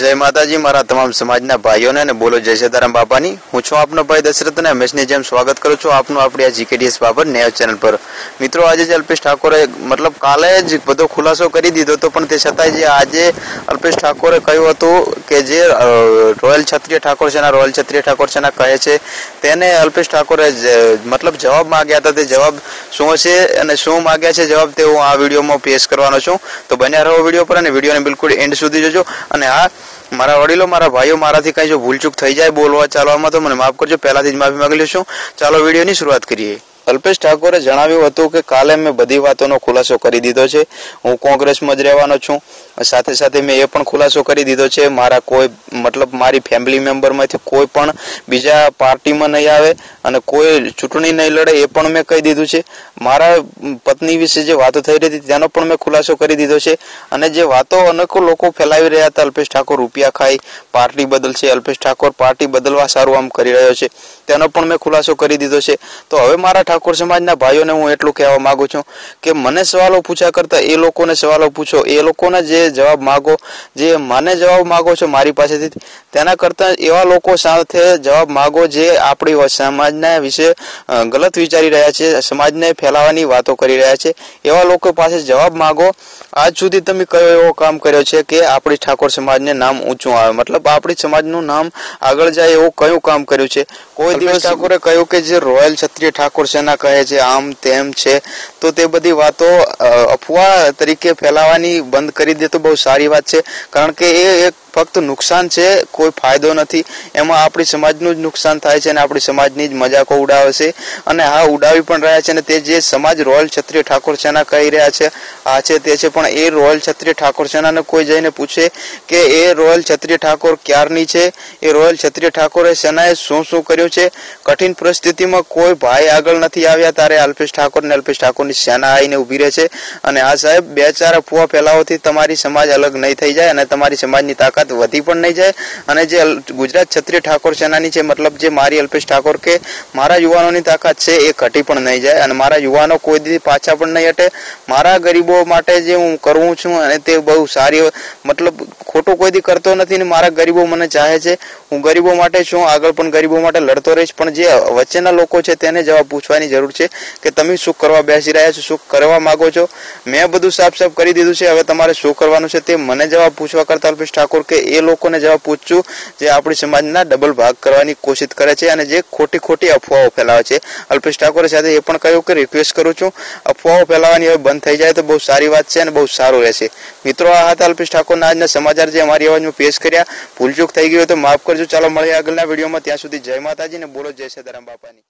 જય માતાજી, મારા તમામ સમાજના ભાઈઓને અને બોલો જય સીતારામ બાપાની. હું છું આપનો ભાઈ દશરથ અને હંમેશની જેમ સ્વાગત કરું છું આપનું આપણી આ જીકેડીએસ બાબર ન્યાય ચેનલ પર. મિત્રો, આજે જે અલ્પેશ ઠાકોરે, મતલબ કાલે જ બધો ખુલાસો કરી દીધો હતો, પણ તે છતાંય જે આજે અલ્પેશ ઠાકોરે કહ્યું હતું કે જે રોયલ ક્ષત્રિય ઠાકોર સેના રોયલ ક્ષત્રિય ઠાકોર સેના કહે છે, તેને અલ્પેશ ઠાકોરે મતલબ જવાબ માંગ્યા હતા. તે જવાબ શું હશે અને શું માગ્યા છે જવાબ તે હું આ વિડીયોમાં પેશ કરવાનો છું. તો બન્યા રહો વીડિયો પર અને વિડીયોને બિલકુલ એન્ડ સુધી જોજો. અને હા મારા વડીલો, મારા ભાઈઓ મારાથી કઈ જો ભૂલચૂક થઈ જાય બોલવા, ચાલવામાં, તો મને માફ કરજો. પહેલાથી જ માફી માંગી લેશું ચાલો વિડીયોની શરૂઆત કરીએ. અલ્પેશ ઠાકોરે જણાવ્યું હતું કે કાલે મેં બધી વાતોનો ખુલાસો કરી દીધો છે. હું કોંગ્રેસમાં જ રહેવાનો છું. સાથે સાથે મેં એ પણ ખુલાસો કરી દીધો છે. મારા કોઈ, મતલબ મારી ફેમિલી મેમ્બરમાંથી કોઈ પણ બીજા પાર્ટીમાં નહીં આવે. અને કોઈ ચૂંટણી નહીં લડે એ પણ મેં કહી દીધું છે. મારા પત્ની વિશે જે વાતો થઈ રહી હતી તેનો પણ મેં ખુલાસો કરી દીધો છે. અને જે વાતો અનેકો લોકો ફેલાવી રહ્યા હતા, અલ્પેશ ઠાકોર રૂપિયા ખાઈ, પાર્ટી બદલશે અલ્પેશ ઠાકોર પાર્ટી બદલવા સારું આમ કરી રહ્યો છે, તેનો પણ મેં ખુલાસો કરી દીધો છે. તો હવે મારા ઠાકોર સમાજના ભાઈઓને હું એટલું કહેવા માંગુ છું કે મને સવાલો પૂછ્યા કરતાં એ લોકોને સવાલો પૂછો, એ લોકોને જે જવાબ માગો, જે મને જવાબ માગો છો મારી પાસેથી, તેના કરતાં એવા લોકો સાથે જવાબ માગો જે આપણી સમાજના વિશે ગલત વિચારી રહ્યા છે સમાજને ફેલાવાની વાતો કરી રહ્યા છે. એવા લોકો પાસે જવાબ માગો આજ સુધી તમે કયો એવો કામ કર્યો છે કે આપણી ઠાકોર સમાજને નામ ઊંચું આવે? મતલબ આપણી સમાજનું નામ આગળ જાય એવું કયું કામ કર્યું છે? કોઈ દિવસ ઠાકોરે કહ્યું કે જે રોયલ ક્ષત્રિય ઠાકોર સેના કહે છે આમ તેમ છે તો તે બધી વાતો અફવા તરીકે ફેલાવાની બંધ કરી દે તો બહુ સારી વાત છે. કારણ કે એ એક ફક્ત નુકસાન છે, કોઈ ફાયદો નથી. એમાં આપણી સમાજનું જ નુકસાન થાય છે અને આપણી સમાજની જ મજાકો ઉડાવે છે. અને હા, ઉડાવી પણ રહ્યા છે અને તે જે સમાજ રોયલ ક્ષત્રિય ઠાકોર સેના કહી રહ્યા છે, આ છે તે છે. પણ એ રોયલ ક્ષત્રિય ઠાકોર સેનાને કોઈ જઈને પૂછે કે એ રોયલ ક્ષત્રિય ઠાકોર ક્યારની છે? એ રોયલ ક્ષત્રિય ઠાકોરે સેનાએ શું શું કર્યું છે? કઠિન પરિસ્થિતિમાં કોઈ ભાઈ આગળ નથી આવ્યા, ત્યારે અલ્પેશ ઠાકોર ને અલ્પેશ ઠાકોરની સેના આવીને ઊભી રહે છે. અને આ સાહેબ, બે ચાર અફવા ફેલાવોથી તમારી સમાજ અલગ નહીં થઈ જાય અને તમારી સમાજની તાકાત વધી પણ નહીં જાય. અને જે ગુજરાત ક્ષત્રિય ઠાકોર સેનાની છે, મતલબ જે મારી અલ્પેશ ઠાકોર કે મારા યુવાનોની તાકાત છે, એ ઘટી પણ નહીં જાય. અને મારા યુવાનો કોઈ દી પાછા પણ નહીં હટે. મારા ગરીબો માટે જે હું કરું છું અને તે બહુ સારી, મતલબ ખોટું કોઈ દી કરતો નથી ને મારા ગરીબો મને ચાહે છે. હું ગરીબો માટે છું, આગળ પણ ગરીબો માટે લડતો રહીશ. પણ જે વચ્ચેના લોકો છે તેને જવાબ પૂછવાની જરૂર છે કે તમે શું કરવા બેસી રહ્યા છો, શું કરવા માંગો છો? મેં બધું સાફ સાફ કરી દીધું છે. હવે તમારે શું કરવાનું છે તે મને જવાબ પૂછવા કરતા અલ્પેશ ઠાકોર કે એ લોકોને જવાબ પૂછશું જે આપણી સમાજના ડબલ ભાગ કરવાની કોશિશ કરે છે અને જે ખોટી ખોટી અફવાઓ ફેલાવે છે. અલ્પેશ ઠાકોરે સાથે એ પણ કહ્યું કે રિક્વેસ્ટ કરું છું. અફવાઓ ફેલાવાની હવે બંધ થઈ જાય તો બહુ સારી વાત છે અને બહુ સારું રહેશે. મિત્રો, આ હતા અલ્પેશ ઠાકોરના આજના સમાચાર. જે અમારી અવાજમાં પેશ કર્યા, ભૂલચૂક થઈ ગયો તો માફ કરજો. ચાલો મળીએ આગળના વિડીયોમાં. ત્યાં સુધી જય માતાજી ને બોલો જય સદારામ બાપાની.